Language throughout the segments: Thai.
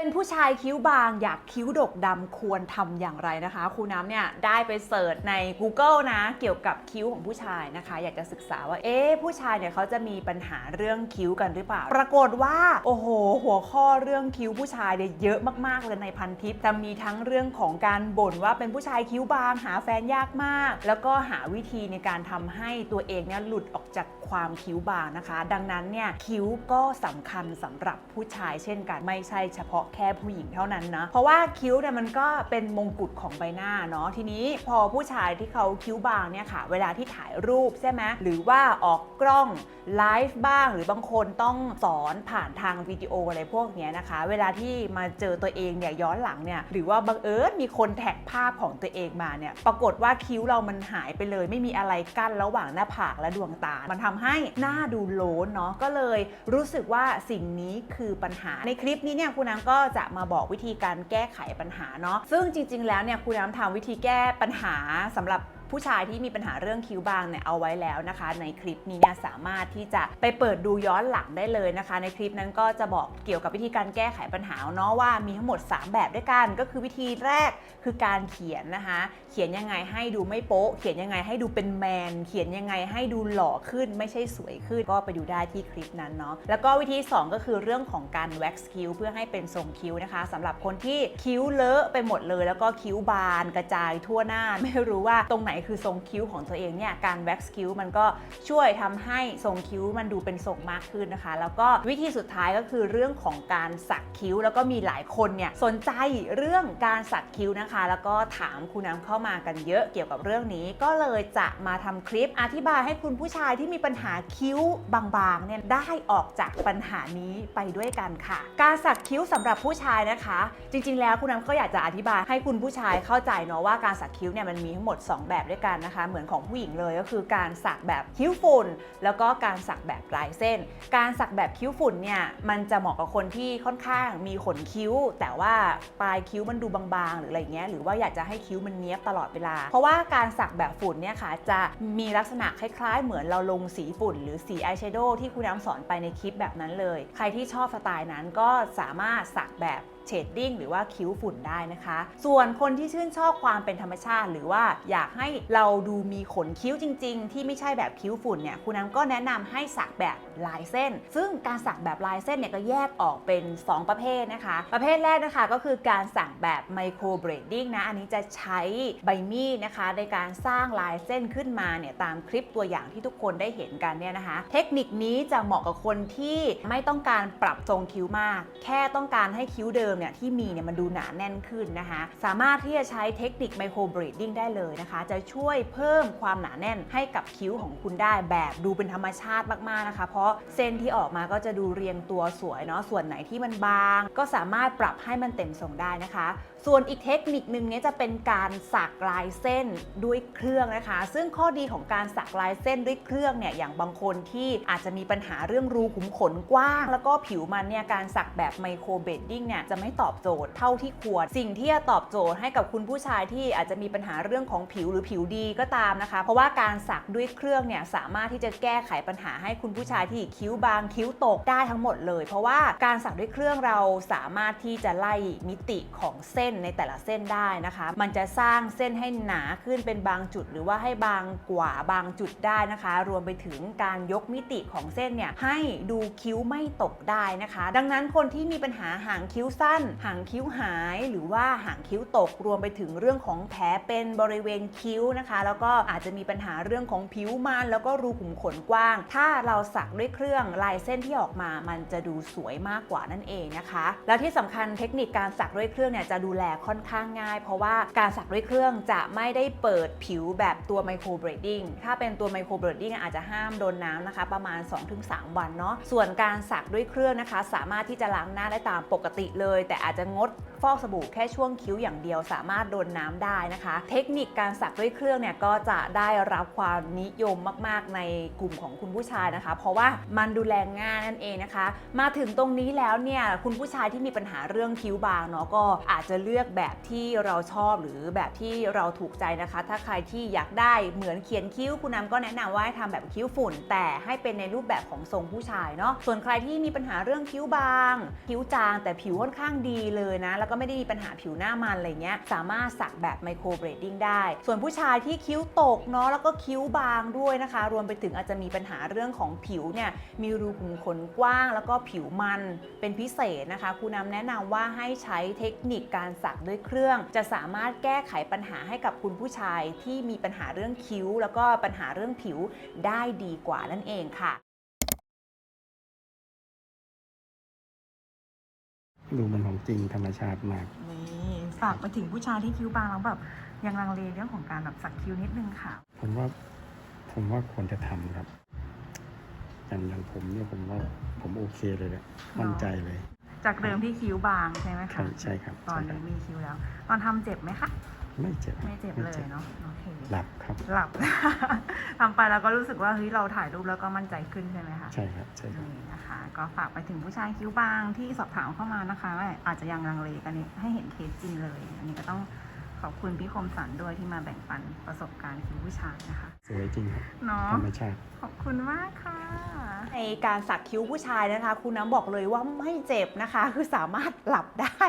เป็นผู้ชายคิ้วบางอยากคิ้วดกดำควรทำอย่างไรนะคะ ครูน้ำเนี่ยได้ไปเสิร์ชใน Google นะเกี่ยวกับคิ้วของผู้ชายนะคะ อยากจะศึกษาว่าเอ๊ะผู้ชายเนี่ยเขาจะมีปัญหาเรื่องคิ้วกันหรือเปล่า ปรากฏว่า โอ้โห หัวข้อเรื่องคิ้วผู้ชายเนี่ยเยอะมากๆเลยในพันทิปจะมีทั้งเรื่องของการบ่นว่าเป็นผู้ชายคิ้วบาง หาแฟนยากมาก แล้วก็หาวิธีในการทำให้ตัวเองเนี่ยหลุดออกจากความคิ้วบางนะคะ ดังนั้นเนี่ยคิ้วก็สำคัญสำหรับผู้ชายเช่นกันไม่ใช่เฉพาะแค่ผู้หญิงเท่านั้นนะเพราะว่าคิ้วเนี่ยมันก็เป็นมงกุฎของใบหน้าเนาะทีนี้พอผู้ชายที่เขาคิ้วบางเนี่ยค่ะ เวลาที่ถ่ายรูปใช่ไหมหรือว่าออกกล้องไลฟ์บ้าง หรือบางคนต้องสอนผ่านทางวิดีโออะไรพวกเนี้ยนะคะ เวลาที่มาเจอตัวเองเนี่ยย้อนหลังเนี่ยหรือว่าบังเอิญมีคนแท็กภาพของตัวเองมาเนี่ยปรากฏว่าคิ้วเรามันหายไปเลย ไม่มีอะไรกั้นระหว่างหน้าผากและดวงตา มันทำให้หน้าดูโล้นเนาะก็เลยรู้สึกว่าสิ่งนี้คือปัญหาในคลิปนี้เนี่ยคุณน้ำก็จะมาบอกวิธีการแก้ไขปัญหาเนาะซึ่งจริง ๆ แล้วเนี่ยคุณน้ำทำวิธีแก้ปัญหาสำหรับ ผู้ชายที่มีปัญหาเรื่องคิ้วบางเนี่ยเอาไว้แล้วนะคะ ในคลิปนี้เนี่ยสามารถที่จะไปเปิดดูย้อนหลังได้เลยนะคะ ในคลิปนั้นก็จะบอกเกี่ยวกับวิธีการแก้ไขปัญหาเนาะว่ามีทั้งหมด 3 แบบด้วยกัน ก็คือวิธีแรกคือการเขียนนะคะ เขียนยังไงให้ดูไม่โป๊ะ เขียนยังไงให้ดูเป็นแมน เขียนยังไงให้ดูหล่อขึ้นไม่ใช่สวยขึ้น ก็ไปดูได้ที่คลิปนั้นเนาะแล้วก็วิธี 2 ก็คือเรื่องของการแว็กซ์คิ้วเพื่อให้เป็นทรงคิ้วนะคะสำหรับคนที่คิ้วเลอะไปหมดเลย แล้วก็คิ้วบานกระจายทั่วหน้าไม่รู้ว่าตรงไหนคือทรงคิ้วของตัวเองเนี่ยการแว็กซ์คิ้วมันก็ช่วยทำให้ทรงคิ้วมันดูเป็นทรงมากขึ้นนะคะ แล้วก็วิธีสุดท้ายก็คือเรื่องของการสักคิ้ว แล้วก็มีหลายคนเนี่ยสนใจเรื่องการสักคิ้วนะคะ แล้วก็ถามคุณน้ำเข้ามากันเยอะเกี่ยวกับเรื่องนี้ ก็เลยจะมาทำคลิปอธิบายให้คุณผู้ชายที่มีปัญหาคิ้วบางๆเนี่ยได้ออกจากปัญหานี้ไปด้วยกันค่ะ การสักคิ้วสำหรับผู้ชายนะคะ จริง ๆ แล้วคุณน้ำก็อยากจะอธิบายให้คุณผู้ชายเข้าใจเนาะว่าการสักคิ้วเนี่ยมันมีทั้งหมด 2 แบบด้วยกันนะคะ เหมือนของผู้หญิงเลยก็คือการสักแบบคิ้วฝุ่น แล้วก็การสักแบบลายเส้น การสักแบบคิ้วฝุ่นเนี่ยมันจะเหมาะกับคนที่ค่อนข้างมีขนคิ้ว แต่ว่าปลายคิ้วมันดูบางๆ หรืออะไรเงี้ยหรือว่าอยากจะให้คิ้วมันเนี้ยบตลอดเวลา เพราะว่าการสักแบบฝุ่นเนี่ยค่ะจะมีลักษณะคล้ายๆ เหมือนเราลงสีฝุ่น หรือสีอายแชโดว์ที่คุณน้ำสอนไปในคลิปแบบนั้นเลย ใครที่ชอบสไตล์นั้นก็สามารถสักแบบ เชดดิ้งหรือว่าคิ้วฝุ่นได้นะคะ ส่วนคนที่ชื่นชอบความเป็นธรรมชาติ หรือว่าอยากให้เราดูมีขนคิ้วจริง ๆ ที่ไม่ใช่แบบคิ้วฝุ่นเนี่ยคุณน้ำก็แนะนำให้สักแบบลายเส้น ซึ่งการสักแบบลายเส้นเนี่ยก็แยกออกเป็น 2 ประเภทนะคะ ประเภทแรกนะคะก็คือการสักแบบไมโครเบรดดิ้งนะ อันนี้จะใช้ใบมีดนะคะ ในการสร้างลายเส้นขึ้นมาเนี่ยตามคลิปตัวอย่างที่ทุกคนได้เห็นกันเนี่ยนะคะ เทคนิคนี้จะเหมาะกับคนที่ไม่ต้องการปรับทรงคิ้วมาก แค่ต้องการให้คิ้วเดิมเนี่ยที่มีเนี่ยมันดูหนาแน่นขึ้นนะคะ สามารถที่จะใช้เทคนิคไมโครเบรดดิ้งได้เลยนะคะ จะช่วยเพิ่มความหนาแน่นให้กับคิ้วของคุณได้แบบดูเป็นธรรมชาติมากๆนะคะ เพราะเส้นที่ออกมาก็จะดูเรียงตัวสวยเนาะส่วนไหนที่มันบาง ก็สามารถปรับให้มันเต็มทรงได้นะคะ ส่วนอีกเทคนิคนึงเนี่ยจะเป็นการสักลายเส้นด้วยเครื่องนะคะ ซึ่งข้อดีของการสักลายเส้นด้วยเครื่องเนี่ยอย่างบางคนที่อาจจะมีปัญหาเรื่องรูขุมขนกว้าง แล้วก็ผิวมันเนี่ยการสักแบบไมโครเบดดิ้งเนี่ยจะไม่ตอบโจทย์เท่าที่ควร สิ่งที่จะตอบโจทย์ให้กับคุณผู้ชายที่อาจจะมีปัญหาเรื่องของผิวหรือผิวดีก็ตามนะคะ เพราะว่าการสักด้วยเครื่องเนี่ยสามารถที่จะแก้ไขปัญหาให้คุณผู้ชายที่คิ้วบางคิ้วตกได้ทั้งหมดเลย เพราะว่าการสักด้วยเครื่องเราสามารถที่จะไล่มิติของเส้นในแต่ละเส้นได้นะคะ มันจะสร้างเส้นให้หนาขึ้นเป็นบางจุด หรือว่าให้บางกว่าบางจุดได้นะคะ รวมไปถึงการยกมิติของเส้นเนี่ยให้ดูคิ้วไม่ตกได้นะคะ ดังนั้นคนที่มีปัญหาหางคิ้วสั้นหางคิ้วหาย หรือว่าหางคิ้วตกรวมไปถึงเรื่องของแผลเป็นบริเวณคิ้วนะคะ แล้วก็อาจจะมีปัญหาเรื่องของผิวมันแล้วก็รูขุมขนกว้าง ถ้าเราสักด้วยเครื่องลายเส้นที่ออกมามันจะดูสวยมากกว่านั่นเองนะคะ แล้วที่สำคัญเทคนิคการสักด้วยเครื่องเนี่ยจะดูแลค่อนข้างง่าย เพราะว่าการสักด้วยเครื่องจะไม่ได้เปิดผิวแบบตัวไมโครเบรดดิ้งถ้าเป็นตัวไมโครเบรดดิ้งอาจจะห้ามโดนน้ำนะคะ ประมาณ 2-3 วันเนาะส่วนการสักด้วยเครื่องนะคะ สามารถที่จะล้างหน้าได้ตามปกติเลยแต่อาจจะงด ฟอกสบู่แค่ช่วงคิ้วอย่างเดียวสามารถโดนน้ำได้นะคะ เทคนิคการสักด้วยเครื่องเนี่ยก็จะได้รับความนิยมมาก ๆ ในกลุ่มของคุณผู้ชายนะคะ เพราะว่ามันดูแลง่ายนั่นเองนะคะ มาถึงตรงนี้แล้วเนี่ยคุณผู้ชายที่มีปัญหาเรื่องคิ้วบางเนาะก็อาจจะเลือกแบบที่เราชอบหรือแบบที่เราถูกใจนะคะ ถ้าใครที่อยากได้เหมือนเขียนคิ้วคุณน้ำก็แนะนำว่าให้ทำแบบคิ้วฝุ่น แต่ให้เป็นในรูปแบบของทรงผู้ชายเนาะส่วนใครที่มีปัญหาเรื่องคิ้วบาง คิ้วจางแต่ผิวค่อนข้างดีเลยนะแล้วก็ไม่ได้มีปัญหาผิวหน้ามันอะไรเงี้ยสามารถสักแบบไมโครเบรดดิ้งได้ ส่วนผู้ชายที่คิ้วตกเนาะแล้วก็คิ้วบางด้วยนะคะ รวมไปถึงอาจจะมีปัญหาเรื่องของผิวเนี่ยมีรูขุมขนกว้าง แล้วก็ผิวมันเป็นพิเศษนะคะครูน้ำแนะนำว่าให้ใช้เทคนิคการสักด้วยเครื่อง จะสามารถแก้ไขปัญหาให้กับคุณผู้ชายที่มีปัญหาเรื่องคิ้ว แล้วก็ปัญหาเรื่องผิวได้ดีกว่านั่นเองค่ะ ดูมันของจริงธรรมชาติมาก นี่ฝากไปถึงผู้ชายที่คิ้วบางแล้วแบบยังลังเลเรื่องของการแบบสักคิ้วนิดนึงค่ะ ผมว่า ผมว่าควรจะทำครับอย่างอย่างผมเนี่ยผมว่าผมโอเคเลยแหละมั่นใจเลย จากเดิมที่คิ้วบางใช่ไหมใช่คะใช่ครับ ตอนใช่ครันี้บมีคิ้วแล้ว ตอนทำเจ็บไหมคะ ไม่เจ็บไม่เจ็บเลยเนาะโอเคหลับครับ หลับ ทำไปแล้วก็รู้สึกว่าเฮ้ยเราถ่ายรูปแล้วก็มั่นใจขึ้นใช่ไหมคะใช่ครับใช่ครับนี่นะคะ ก็ฝากไปถึงผู้ชายคิ้วบางที่สอบถามเข้ามานะคะว่าอาจจะยังลังเลกันนี้ให้เห็นเคสจริงเลย อันนี้ก็ต้อง ขอบคุณพี่คมสันด้วยที่มาแบ่งปันประสบการณ์คิ้วผู้ชายนะคะ สวยจริงครับเนาะธรรมชาติ ขอบคุณมากค่ะ ในการสักคิ้วผู้ชายนะคะ คุณน้ำบอกเลยว่าไม่เจ็บนะคะ คือสามารถหลับได้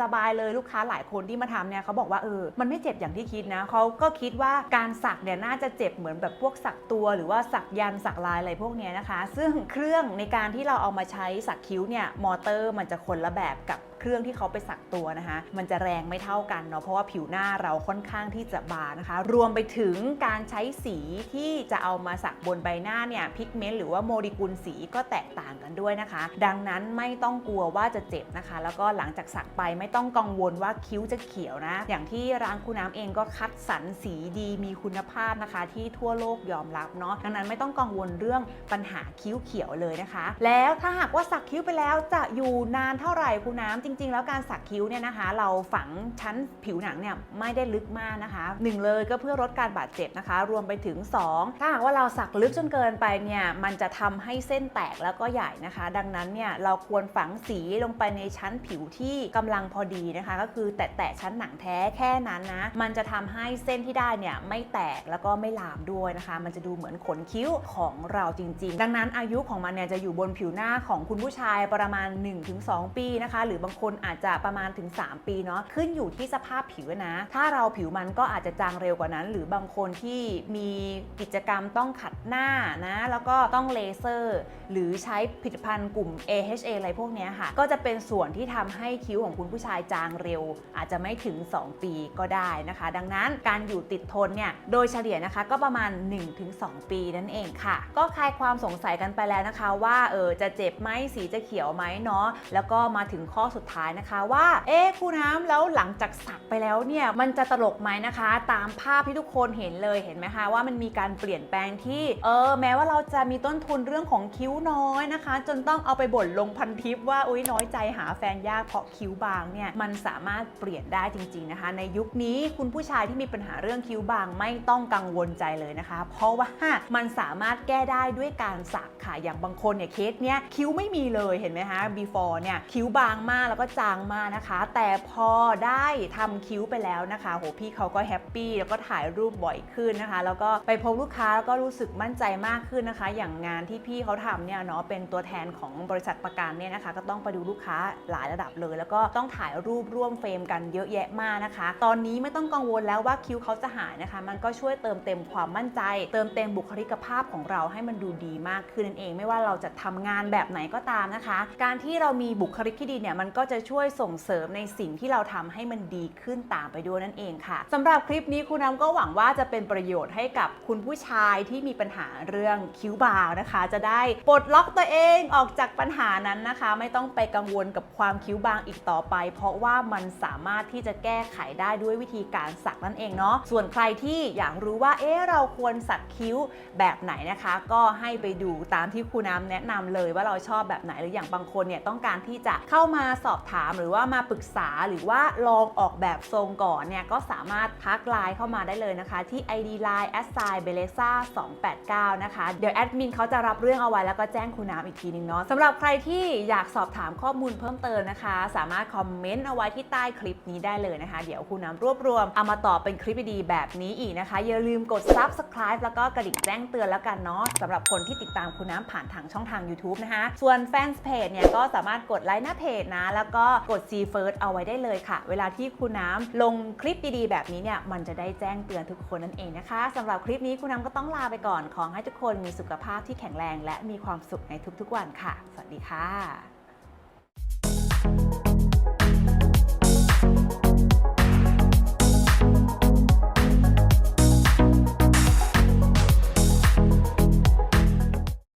สบายๆเลยลูกค้าหลายคนที่มาทำเนี่ยเขาบอกว่าเออมันไม่เจ็บอย่างที่คิดนะเขาก็คิดว่าการสักเนี่ยน่าจะเจ็บเหมือนแบบพวกสักตัว หรือว่าสักยันต์สักลายอะไรพวกเนี้ยนะคะ ซึ่งเครื่องในการที่เราเอามาใช้สักคิ้วเนี่ยมอเตอร์มันจะคนละแบบกับ เครื่องที่เขาไปสักตัวนะคะ มันจะแรงไม่เท่ากันเนาะเพราะว่าผิวหน้าเราค่อนข้างที่จะบางนะคะ รวมไปถึงการใช้สีที่จะเอามาสักบนใบหน้าเนี่ยพิกเมนต์หรือว่าโมเลกุลสีก็แตกต่างกันด้วยนะคะ ดังนั้นไม่ต้องกลัวว่าจะเจ็บนะคะ แล้วก็หลังจากสักไปไม่ต้องกังวลว่าคิ้วจะเขียวนะ อย่างที่ร้านคุณน้ำเองก็คัดสรรสีดีมีคุณภาพนะคะ ที่ทั่วโลกยอมรับเนาะดังนั้นไม่ต้องกังวลเรื่องปัญหาคิ้วเขียวเลยนะคะ แล้วถ้าหากว่าสักคิ้วไปแล้วจะอยู่นานเท่าไหร่คุณน้ำจริง ๆ แล้วการสักคิ้วเนี่ยนะคะ เราฝังชั้นผิวหนังเนี่ยไม่ได้ลึกมากนะคะหนึ่งเลยก็เพื่อลดการบาดเจ็บนะคะ รวมไปถึง 2 ถ้าหากว่าเราสักลึกจนเกินไปเนี่ยมันจะทำให้เส้นแตกแล้วก็ใหญ่นะคะ ดังนั้นเนี่ยเราควรฝังสีลงไปในชั้นผิวที่กำลังพอดีนะคะ ก็คือแตะๆชั้นหนังแท้แค่นั้นนะ มันจะทำให้เส้นที่ได้เนี่ยไม่แตกแล้วก็ไม่ลามด้วยนะคะ มันจะดูเหมือนขนคิ้วของเราจริง ๆ ดังนั้นอายุของมันเนี่ยจะอยู่บนผิวหน้าของคุณผู้ชายประมาณ 1-2 ปีนะคะ หรือบางคนอาจจะประมาณถึง 3 ปีเนาะขึ้นอยู่ที่สภาพผิวนะ ถ้าเราผิวมันก็อาจจะจางเร็วกว่านั้น หรือบางคนที่มีกิจกรรมต้องขัดหน้านะ แล้วก็ต้องเลเซอร์ หรือใช้ผลิตภัณฑ์กลุ่ม AHA อะไรพวกนี้ค่ะ ก็จะเป็นส่วนที่ทำให้คิ้วของคุณผู้ชายจางเร็ว อาจจะไม่ถึง 2 ปีก็ได้นะคะ ดังนั้นการอยู่ติดทนเนี่ยโดยเฉลี่ยนะคะก็ประมาณ 1-2 ปีนั่นเองค่ะ ก็คลายความสงสัยกันไปแล้วนะคะ ว่าเออจะเจ็บไหมสีจะเขียวไหมเนาะแล้วก็มาถึงข้อสุดท้ายนะคะว่า เอ๊ะครูน้ำแล้วหลังจากสักไปแล้วเนี่ยมันจะตลกไหมนะคะ ตามภาพที่ทุกคนเห็นเลยเห็นไหมคะว่ามันมีการเปลี่ยนแปลงที่เออแม้ว่าเราจะมีต้นทุนเรื่องของคิ้วน้อยนะคะ จนต้องเอาไปบ่นลงพันทิปว่าอุ้ยน้อยใจหาแฟนยากเพราะคิ้วบางเนี่ยมันสามารถเปลี่ยนได้จริง ๆนะคะ ในยุคนี้คุณผู้ชายที่มีปัญหาเรื่องคิ้วบางไม่ต้องกังวลใจเลยนะคะ เพราะว่ามันสามารถแก้ได้ด้วยการสักค่ะอย่างบางคนเนี่ยเคสเนี้ยคิ้วไม่มีเลยเห็นไหมคะ before เนี่ยคิ้วบางมากแล้วก็จางมานะคะ แต่พอได้ทำคิ้วไปแล้วนะคะโหพี่เขาก็แฮปปี้แล้วก็ถ่ายรูปบ่อยขึ้นนะคะ แล้วก็ไปพบลูกค้าแล้วก็รู้สึกมั่นใจมากขึ้นนะคะ อย่างงานที่พี่เขาทำเนี่ยเนาะเป็นตัวแทนของบริษัทประกันเนี่ยนะคะ ก็ต้องไปดูลูกค้าหลายระดับเลย แล้วก็ต้องถ่ายรูปร่วมเฟรมกันเยอะแยะมากนะคะ ตอนนี้ไม่ต้องกังวลแล้วว่าคิ้วเขาจะหายนะคะ มันก็ช่วยเติมเต็มความมั่นใจ เติมเต็มบุคลิกภาพของเราให้มันดูดีมากขึ้นนั่นเอง ไม่ว่าเราจะทำงานแบบไหนก็ตามนะคะ การที่เรามีบุคลิกที่ดีเนี่ยมันก็จะช่วยส่งเสริมในสิ่งที่เราทำให้มันดีขึ้นตามไปด้วยนั่นเองค่ะสำหรับคลิปนี้คุณน้ำก็หวังว่าจะเป็นประโยชน์ให้กับคุณผู้ชายที่มีปัญหาเรื่องคิ้วบางนะคะ จะได้ปลดล็อกตัวเองออกจากปัญหานั้นนะคะ ไม่ต้องไปกังวลกับความคิ้วบางอีกต่อไป เพราะว่ามันสามารถที่จะแก้ไขได้ด้วยวิธีการสักนั่นเองเนาะส่วนใครที่อยากรู้ว่าเอ๊ะเราควรสักคิ้วแบบไหนนะคะ ก็ให้ไปดูตามที่ครูน้ำแนะนำเลยว่าเราชอบแบบไหนหรืออย่างบางคนเนี่ยต้องการที่จะเข้ามาสอบถามหรือว่ามาปรึกษาหรือว่าลองออกแบบทรงก่อนเนี่ยก็สามารถทักไลน์เข้ามาได้เลยนะคะ ที่ ID Line a s s i g n b e l e z a 289 นะคะ เดี๋ยวแอดมินเขาจะรับเรื่องเอาไว้แล้วก็แจ้งคุณน้ำอีกทีนึงเนาะสำหรับใครที่อยากสอบถามข้อมูลเพิ่มเติมนะคะ สามารถคอมเมนต์เอาไว้ที่ใต้คลิปนี้ได้เลยนะคะ เดี๋ยวคุณน้ำรวบรวมเอามาตอบเป็นคลิปดีๆแบบนี้อีกนะคะ อย่าลืมกด subscribe แล้วก็กระดิ่งแจ้งเตือนแล้วกันเนาะสำหรับคนที่ติดตามคุณน้ำผ่านทางช่องทาง YouTube นะคะ ส่วนแฟนเพจเนี่ยก็สามารถกดไลค์หน้าเพจนะแล้วก็กด See First เอาไว้ได้เลยค่ะ เวลาที่ครูน้ำลงคลิปดีๆ แบบนี้เนี่ยมันจะได้แจ้งเตือนทุกคนนั่นเองนะคะสำหรับคลิปนี้ครูน้ำก็ต้องลาไปก่อน ขอให้ทุกคนมีสุขภาพที่แข็งแรง และมีความสุขในทุกๆวันค่ะ สวัสดีค่ะ